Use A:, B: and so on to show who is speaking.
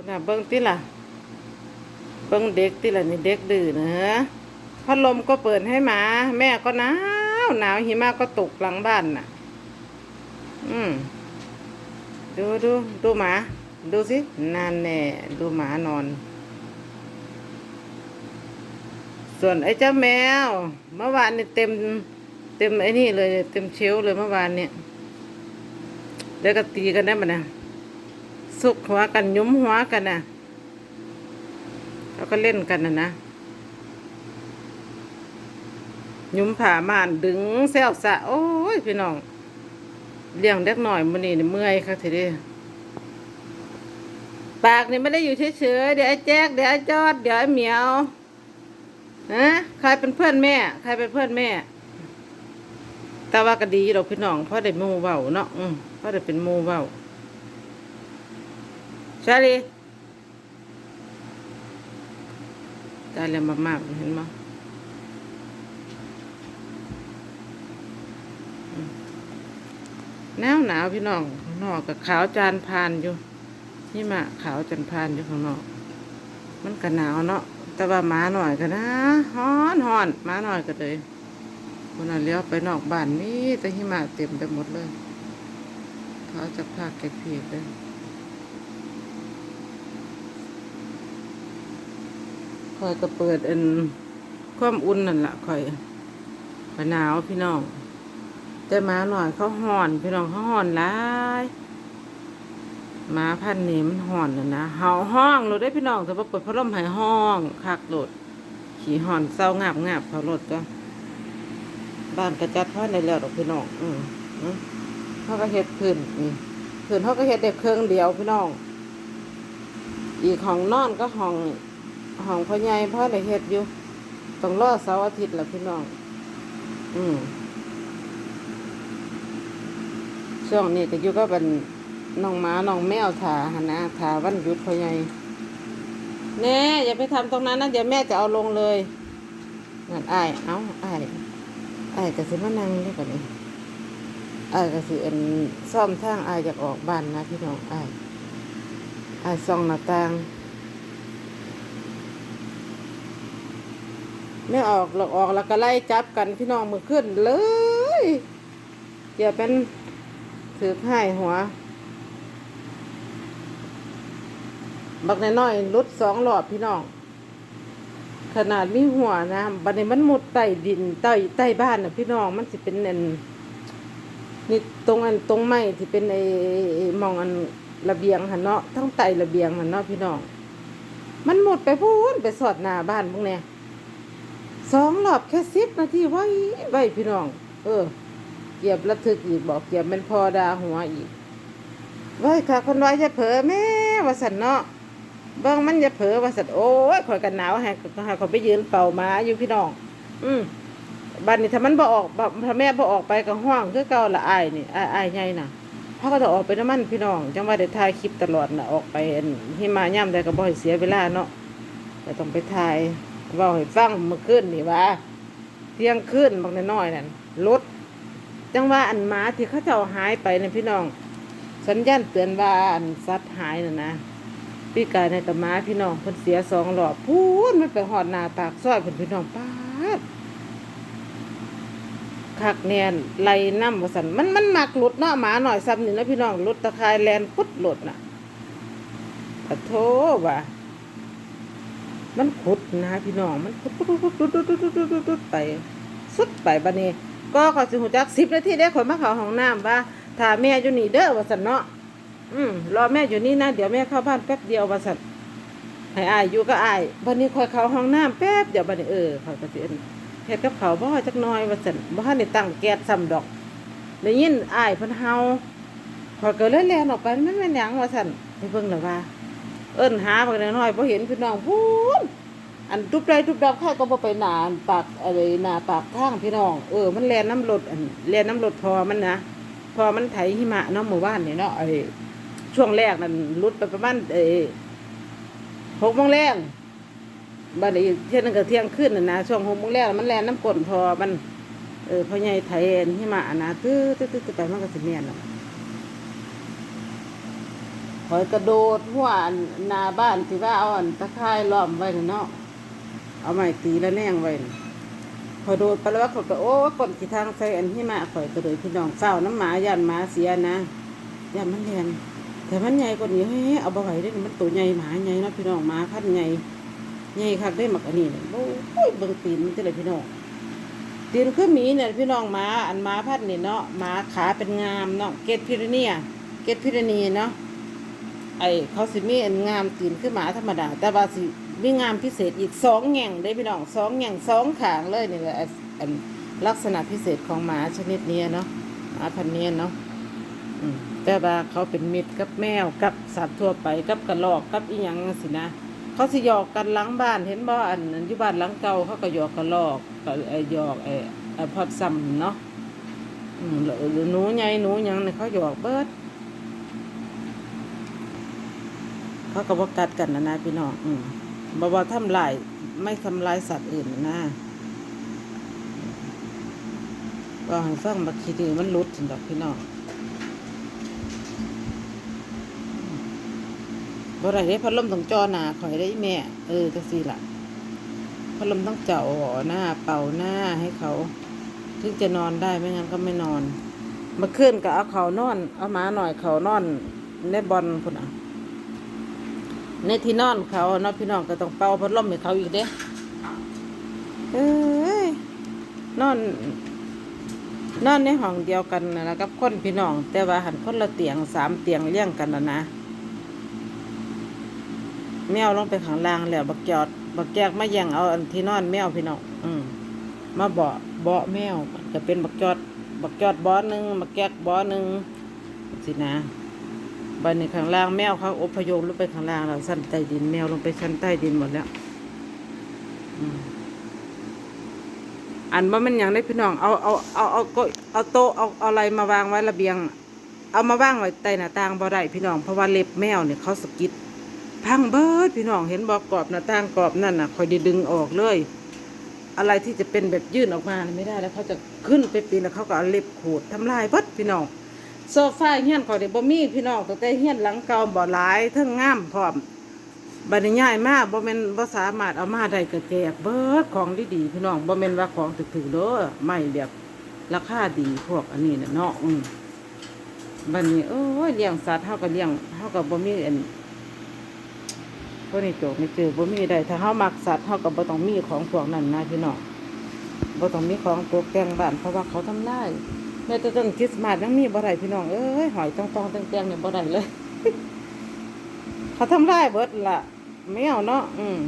A: คนน่ะเบิ้งติล่ะ เบิ้งเด็กติล่ะนี่เด็กดื้อนะฮะพัดลมก็เปิดให้หมา แม่ก็หนาวหนาวหิมะก็ตกหลังบ้านน่ะ อืมดูดูดูหมา ดูสินั่นแน่ดูหมานอน ส่วนไอ้เจ้าแมว เมื่อวานนี่เต็ม เต็มไอ้นี่เลย เต็มเชลเลยเมื่อวานเนี่ยเดี๋ยวก็ตีกันได้ปะนะ สุกหัวกันยุ้มหัวกันนะแล้วก็เล่นกันนะนะยุ้มผ่าม่านดึงแซวสะโอ้ยพี่น้องเลี้ยงเด็กหน่อยมันนี่เมื่อยค่ะทีเดียวปากนี่ไม่ได้อยู่เฉยๆเดี๋ยวไอ้แจ๊กเดี๋ยวไอ้จอดเดี๋ยวไอ้เหมียวฮะใครเป็นเพื่อนแม่ ใครเป็นเพื่อนแม่ แต่ว่าก็ดีเราพี่น้องเพราะได้มูเว้าเนาะเพราะได้เป็นมูเว้า ชาลีตายแล้วมากๆเห็นมั้ยหนาวหนาวพี่น้องข้างนอกกับขาวจานพานอยู่นี่มาขาวจานพานอยู่ข้างนอก มันก็หนาวเนาะแต่ว่าหมาหน่อยก็นะฮ้อนฮ้อนหมาหน่อยก็เลยคนน่ะเลี้ยวไปนอกบ้านมีแต่หิมะเต็มไปหมดเลยเขาจะพาแกเพียกเลย คอยก็เปิดอันความอุ่นนั่นละคอยคอยหนาวพี่น้องแต่หมาหน่อยเขาห่อน พี่น้องเขาห่อนหลายหมาพันธุ์นี้มันห่อนน่ะนะเห่าห้องเราได้พี่น้องแต่ว่าเปิดพัดลมหายห้องคักโหลดขี่ห่อนเศร้างาบงาบเขาโหลดก็ บ้านกระจัดพ่อในแล้วดอกพี่น้องอืมเขาก็เฮ็ดพื้นนี่พื้นเขาก็เฮ็ดเด็กเครื่องเดียวพี่น้องอีกห้องนอนก็ห้อง ห้องพ่อใหญ่พ่อได้เฮ็ดอยู่ต้องรอเสาร์อาทิตย์ละพี่น้อง อืมช่วงนี้ก็อยู่ก็เป็นน้องหมาน้องแมวถาหนนะถาวันหยุดพ่อใหญ่แน่อย่าไปทำตรงนั้นนะเดี๋ยวแม่จะเอาลงเลยนั่นอายเอาอ้ายไอ้ายก็สิมานั่งได้ก่อนนี้ไอ้ายก็สิเอ็นซ่อมทางไอ้ายอยากออกบ้านนะพี่น้องไอ้ายอ้ายส่องหน้าต่าง ไม่ออกหรอกออกแล้วก็ไล่จับกันพี่น้องมือขึ้นเลยเดี๋ยวเป็นถือให้หัว บักน้อยๆลุดสองหลอดพี่น้อง ขนาดมีหัวนะบัดนี้มันมุดใต้ดินใต้ใต้บ้านนะพี่น้องมันสิเป็นอันนี่ตรงอันตรงไม้ที่เป็นไอ้มองอันระเบียงหันเนาะทั้งใต้ระเบียงหันเนาะพี่น้อง มันหมดไปพูนไปสอดหน้าบ้านพวกเนี้ย สองรอบแค่สิบนาทีไว้ไว้พี่น้อง เออ เกียบระทึกอีกบอกเกียบเป็นพอดาหัวอีกไว้ค่ะคนไว้จะเผลอแม่ว่าสันเนาะบิ่งมันจะเผลอว่าสัตว์โอ้ยข่อยกันหนาวให้ให้ข่อยไปยืนเป่ามาอยู่พี่น้อง อืมบัดนี้ถ้ามันบ่ออกบ่ถ้าแม่บ่ออกไปก็ห้องคือเก่าละอายนี่อายอายใหญ่น่ะเขาก็จะออกไปน้ำมันพี่น้องจังว่าได้ถ่ายคลิปตลอดนะออกไปอันหิมะย่ำได้ก็บ่ให้เสียเวลาเนาะก็ต้องไปถ่าย ว้าให้ฟังเมื่อคืนนี่ว่าเที่ยงคืนบางน้อยนั่นรถจังว่าอันหมาที่เขาเจ้าหายไปน่ะพี่น้อง สัญญาณเตือนว่าอันสัตว์หายน่ะนะพี่กายในกับม้าพี่น้องเพิ่นเสียสองหลอดพูนมันไปหอดหนาปากซอยเพิ่นพี่น้องป้าดคักแนนไล่น้ำวสันมันมันมักหลุดเนาะหมาหน่อยซ้ำนี่นะพี่น้องหลุดตะคายแลนพุดหลุดน่ะขอโทษว่ะ มันขุดนะพี่น้อง มันขุดขุดขุดขุดขุดขุดขุดขุดไป สุดไปบัดนี้ ก็ขอสิหูจักสิบนาทีได้ขอยมาเขาห้องน้ำว่าถ้าแม่อยู่นี่เด้อว่าสันเนาะอืมรอแม่อยู่นี่นะเดี๋ยวแม่เข้าบ้านแป๊บเดียวว่าสัตว์ให้อายอยู่ก็อายวันนี้คอยเขาห้องน้ำแป๊บเดี๋ยวบัดนี้เออเขาก็สิเอิ้นเฮ็ดกับเขาบ่จักน้อยว่าสัตว์บ่ทันได้ตั้งแก๊สซ้ำดอกได้ยินอายเพิ่นเฮาพอยก็เลยแล่นออกไปมันแม่นหยังว่าซั่นไปเบิ่งแล้วว่า เอิ้นหาบักน้อยๆบ่เห็นพี่น้องพูนอันทุบไรทุบดอกข้าก็บ่ไปหนาปากอะไรหนาปากทางพี่น้องเออมันแลนน้ำรถอันแลนน้ำรถพอมันนะพอมันไถหิมะเนาะหมู่บ้านนี่เนาะไอ้ช่วงแรกนั่นรุดไปประมาณเออหกโมงแรงบัดนี้เที่ยงนึงก็เที่ยงขึ้นนะนะช่วงหกโมงแรกมันแลนน้ำกลนพอมันเออพ่อใหญ่ไทยเอ็นที่มะนะตื้อตื้อตื้อไปมันก็สิเมียนแล้ วหอยกระโดดหัวอันหนาบ้านที่ว่าเอาอันตะไคร้ล้อมไว้เนาะเอาไม้ตีแล้วแนงไว้น่ะพอโดดไปแล้วว่าเขาก็โอ้กดกี่ทางใส่อันที่มาข่อยกระโดดพี่น้องเฝ้าน้ำหมายันหมาเสียนะยันมันเรียนแต่มันใหญ่กว่านี้เฮ้ยเอาบ่ไหวได้มันตัวใหญ่หมาใหญ่นะพี่น้องหมาพันใหญ่ใหญ่คักได้หมักอันนี้เนี่ยโอ้ยเบิ่งตีนมันจะเลยพี่น้องตีนคือหมีเนี่ยพี่น้องหมาอันหมาพัดนี่เนาะหมาขาเป็นงามเนาะเกตพิรเนียเกตพิรณีเนาะ ไอเขาสิมีอันงามตีนคือหมาธรรมดา แต่ว่าสิมีงามพิเศษอีกสองแง่งได้พี่น้องสองแง่งสองขางเลยนี่แหละอันลักษณะพิเศษของหมาชนิดเนี้ยเนาะหมาพันธุ์เนี้ยเนาะแต่ว่าเขาเป็นมิตรกับแมวกับสัตว์ทั่วไปกับกระรอกกับอีหยังสินะเขาสิหยอกกันหลังบ้านเห็นบ่อันอันอยู่บ้านหลังเก่าเขาก็หยอกกันลอกก็ไอ้หยอกไอ้พอดซ้ำเนาะหนูใหญ่หนูยังเนี่ยเขาหยอกเบิด เขาก็บ่กัดกันนะนะพี่น้องอืมบ่ว่าทำลายไม่ทำลายสัตว์อื่นนะก็ให้ฟังบักขี้ดื้อมันหลุดสิดอกพี่น้องบ่ได้เด้พัดลมต้องจอหน้าข่อยได้แม่ เออจังซี่ล่ะพัดลมต้องเจาะหน้า เป่าหน้าให้เขาถึงจะนอนได้ไม่งั้นก็ไม่นอนเมื่อคืนก็เอาเขานอน เอาหมาหน่อยเขานอนในบอลพนอะ ในที่นอนเขาเนาะพี่น้องก็ต้องเป่าพัดลมให้เขาอีกเด้เอ้ยนอน นอนในห้องเดียวกันนะกับคนพี่น้อง แต่ว่าหันคนละเตียงสามเตียงเลี้ยงกันนะนะแมวลงไปข้างล่างแล้วบักจอดบักแจกมาแย่งเอาอันที่นอนแมวพี่น้องอืมมาเบาะเบาะแมวมันก็เป็นบักจอดบักจอดบอหนึ่งบักแจกบอหนึ่งสินะ บันนี้ข้างล่างแมวเขาอพยพลงไปข้างล่างแล้วชั้นใต้ดินแมวลงไปชั้นใต้ดินหมดแล้วอันว่ามันย่างได้พี่น้องเอาเอาเอาเอาก็เอาโต๊ะเอาเอาอะไรมาวางไว้ระเบียง เอามาวางไว้ใต้หน้าต่างบ่ได้พี่น้องเพราะว่าเล็บแมวเนี่ยเขาสกิดพังเบิดพี่น้องเห็นบอกกรอบหน้าต่างกรอบนั่นน่ะคอยดีดึงออกเลย อะไรที่จะเป็นแบบยื่นออกมาน่ะไม่ได้แล้วเขาจะขึ้นไปปีนแล้วเขาก็เอาเล็บขูดทำลายเบิดพี่น้อง โซฟาเฮียนคอยเดบ่มีพี่น้องตั้งแต่เฮียนหลังเก่าบ่หลายทั้งงามพร้อมบัดนี้ย้ายมากบ่แม่นบ่สามารถเอามาได้ก็แจกเบิดของดีๆพี่น้องบ่แม่นว่าของถูกๆเด้อไม่แบบราคาดีพวกอันนี้น่ะเนาะอืมบัดนี้โอ้ยเลี้ยงสัตว์เฮาก็เลี้ยงเฮาก็บ่มีอันพวกนี้โจกนี่จือบ่มีได้ถ้าเฮามักสัตว์เฮาก็บ่ต้องมีของพวกนั้นนะพี่น้องบ่ต้องมีของตกแต่งบ้านเพราะว่าเขาทำได้ แม่จะต้นคริสต์มาสยังมีบ่ได้พี่น้องเอ้ยหอยตองตองแต่งเนี่ยบ่ได้เลย เขาทำไรเบิดล่ะแมวเนาะอืม